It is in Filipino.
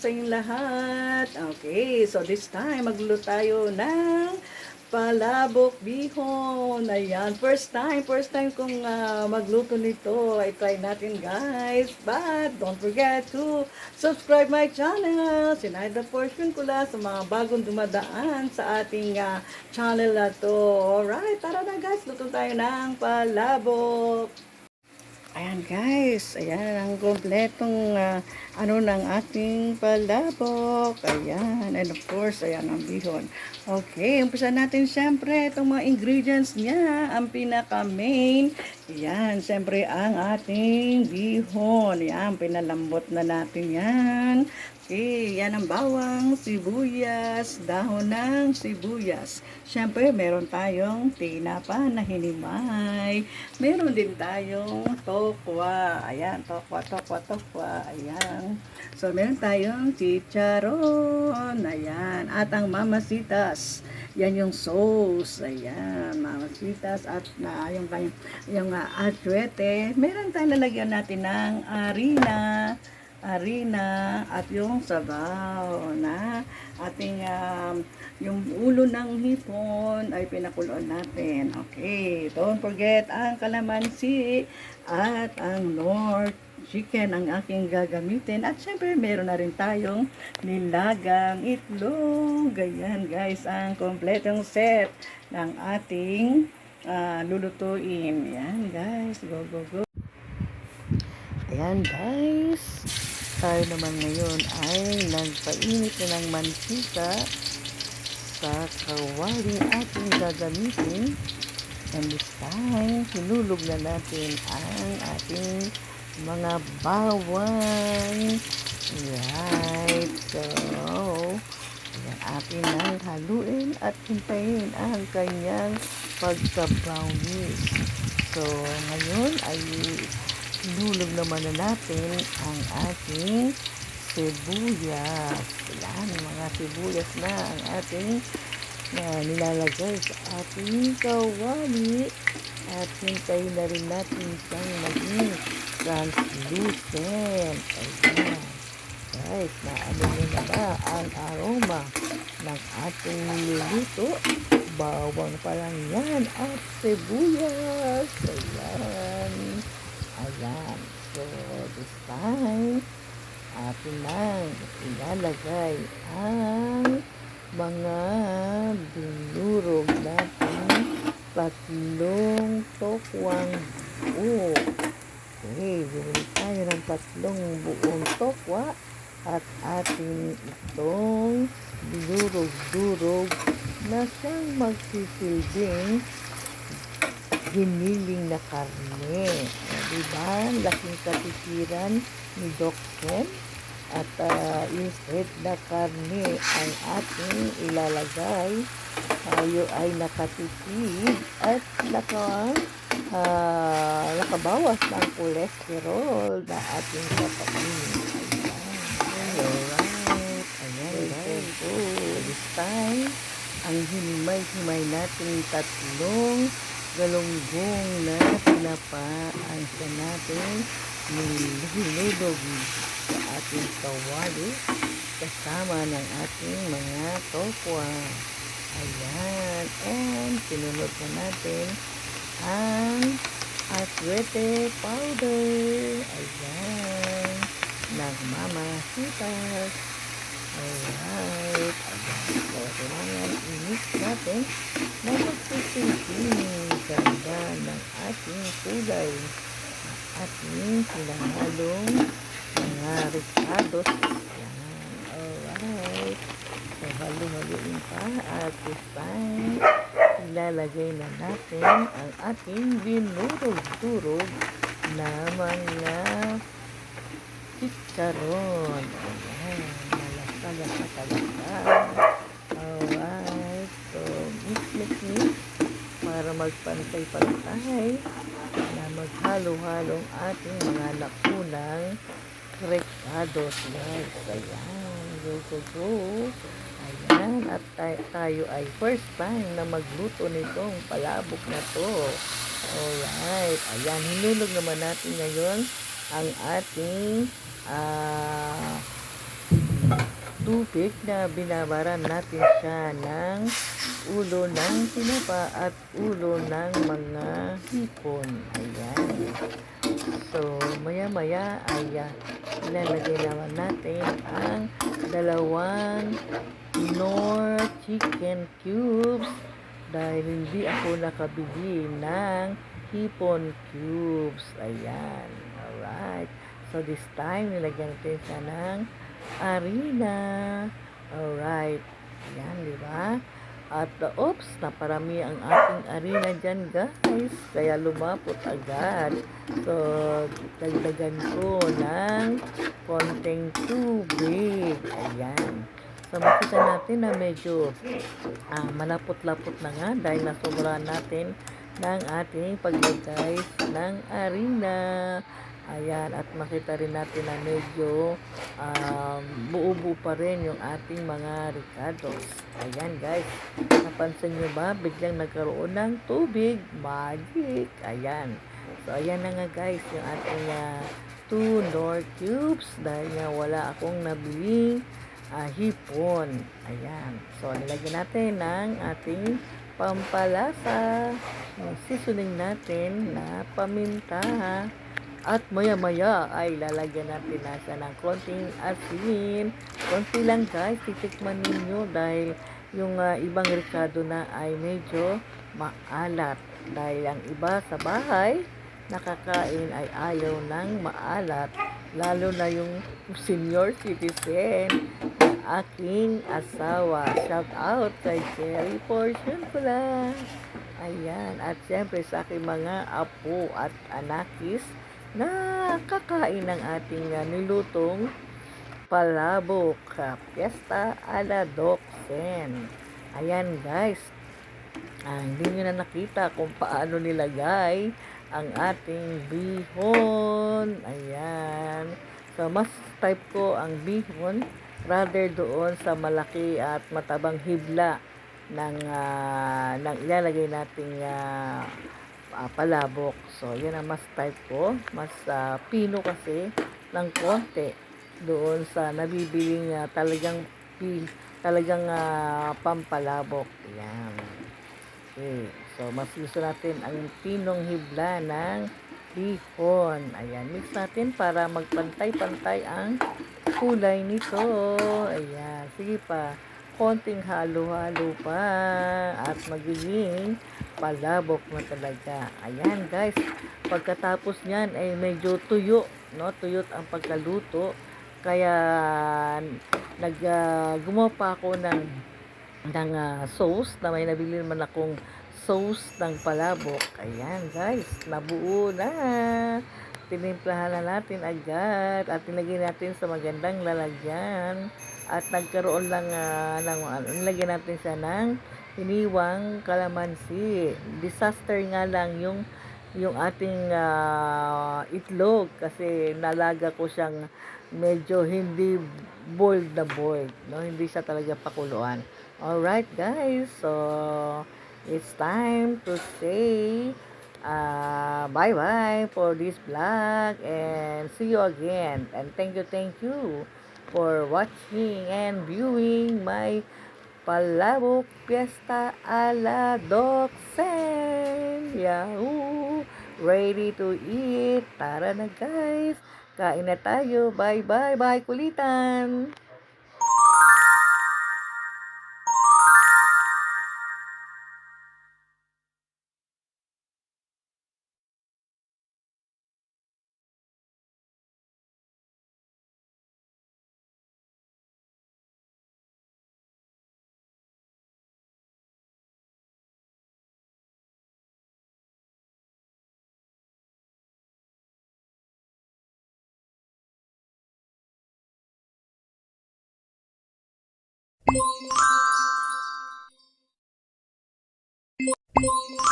sa inyong lahat. Okay, so this time magluluto tayo ng palabok bihon. Ayan, first time, first time kong ah, magluto nito. I try natin guys. But don't forget to subscribe my channel. Sinayad the portion ko lang sa mga bagong dumadaan sa ating ah, channel na to. Alright, tara na guys, luto tayo ng palabok. Ayan guys, ayan ang kompletong ah, ano ng ating palabok. Ayan, and of course, ayan ang bihon. Okay, umpisa natin syempre itong mga ingredients niya. Ang pinaka-main, ayan, syempre ang ating bihon. Ayan, pinalambot na natin yan. Okay, yan ang bawang, sibuyas, dahon ng sibuyas. Siyempre, meron tayong tinapa na hinimay. Meron din tayong tokwa. Ayan, tokwa, tokwa, tokwa. Ayan. So, meron tayong chicharon. Ayan. At ang mamasitas. Yan yung sauce. Ayan, mamasitas. At na, yung, yung, yung uh, atsuete. Meron tayong lalagyan natin ng harina harina at yung sabaw na ating um, yung ulo ng hipon ay pinakuloan natin. Okay, don't forget ang kalamansi at ang North chicken ang aking gagamitin. At syempre, meron na rin tayong nilagang itlog. Ganyan guys, ang kompletong set ng ating ah, lulutuin. Yan guys, go, go, go. Ayan guys, tayo naman ngayon ay nagpainit na ng mantika sa kawaling ating gagamitin. And this time, hinulog na natin ang ating mga bawang. Right, so, ayan, atin nang haluin at hintayin ang kanyang pagka-brownies. So, ngayon ay Lulog naman na natin ang ating sibuyas. Yan, mga sibuyas na ang ating na nilalagay sa ating kawali. At hintayin na rin natin siyang maging translucent. Ayan. Guys, naano nyo na ba ang aroma ng ating niluluto? Bawang pa lang yan at sibuyas. Ayan. Ayan. So, this time, atin lang ilalagay ang mga binurog natin tatlong tokwang buo. Okay, bumili tayo ng tatlong buong tokwa at atin itong binurog-durog na siyang magsisilbing giniling na karne. Diba? Laking katitiran ni Doc Ken. At uh, instead na karne ang ating ilalagay, tayo ay nakatipid at naka, uh, nakabawas ng cholesterol na ating kakainin. Ayan. Alright. Ayan, guys. So, this time, ang himay-himay natin tatlong galunggong na pinapaan siya natin nilulog sa ating kawali kasama ng ating mga tokwa. Ayan. And sinunod na natin ang aswete powder. Ayan. Nagmamasitas. Alright. Ayan. So, kailangan i-mix natin na magsisilping ganda ng ating kulay. Ating pinahalong mga ricados. Ayan. Alright. So, halo-haloin pa at this time, ilalagay na natin ang ating binurog-durog na mga chicharon. Ayan. Malasa-lasa talaga. Alright. So, mix, mix, mix para magpantay-pantay na maghalo-halong ating mga nakunang recados guys. Ayan. Go, go, go. Ayan. At tayo, tayo ay first time na magluto nitong palabok na to. Alright. Ayan. Hinulog naman natin ngayon ang ating ah tubig na binabaran natin siya ng ulo ng tinapa at ulo ng mga hipon. Ayan. So, maya-maya ay uh, ilalagay naman natin ang dalawang Knorr chicken cubes dahil hindi ako nakabili ng hipon cubes. Ayan. Alright. So, this time, nilagyan natin siya ng arena. Alright. Ayan, di ba? At, oops, naparami ang ating arena dyan, guys. Kaya lumapot agad. So, dagdagan ko ng konting tubig. Ayan. So, makita natin na medyo ah, malapot-lapot na nga dahil nasobrahan natin ng ating paglagay ng arena. Ayan, at makita rin natin na medyo um, buo-buo pa rin yung ating mga ricados. Ayan guys, napansin nyo ba? Biglang nagkaroon ng tubig. Magic! Ayan. So, ayan na nga guys, yung ating uh, two Nor cubes dahil nga wala akong nabili ah, hipon. Ayan. So, nilagyan natin ng ating pampalasa. Seasoning natin na paminta. At maya-maya ay lalagyan natin na siya ng konting asin. Konti lang guys, titikman ninyo dahil yung ah, ibang ricado na ay medyo maalat. Dahil ang iba sa bahay, nakakain ay ayaw ng maalat. Lalo na yung senior citizen ng aking asawa. Shout out kay Cherry Portion lang. Ayan. At syempre sa aking mga apo at anakis na kakain ng ating uh, nilutong palabok. Uh, Fiesta ala Doksen. Ayan guys. Ah, hindi nyo na nakita kung paano nilagay ang ating bihon. Ayan. So, mas type ko ang bihon rather doon sa malaki at matabang hibla ng, ah, ng ilalagay nating ah, ah, palabok. So, yan ang mas type ko. Mas ah, pino kasi ng konti doon sa nabibiling ah, talagang pi, talagang ah, pampalabok. Yan. Okay. So, mas gusto natin ang pinong hibla ng bihon. Ayan. Mix natin para magpantay-pantay ang kulay nito. Ayan. Sige pa. Konting halo-halo pa. At magiging palabok na talaga. Ayan guys. Pagkatapos niyan ay medyo tuyo. No? Tuyot ang pagkaluto. Kaya nag, uh, gumawa pa ako ng ng ah, sauce na may nabili naman akong sauce ng palabok. Ayan guys, nabuo na. Tinimplahan na natin agad at nilagay natin sa magandang lalagyan at nagkaroon lang ah, ng ano, nilagyan natin siya ng hiniwang kalamansi. Disaster nga lang yung yung ating ah, itlog kasi nalaga ko siyang medyo hindi boiled na boiled, no? Hindi siya talaga pakuluan. Alright guys, so it's time to say uh, bye-bye for this vlog and see you again. And thank you, thank you for watching and viewing my Palabok Fiesta ala Doxen. Yahoo! Ready to eat. Tara na guys. Kain na tayo. Bye-bye. Bye kulitan. Thank you.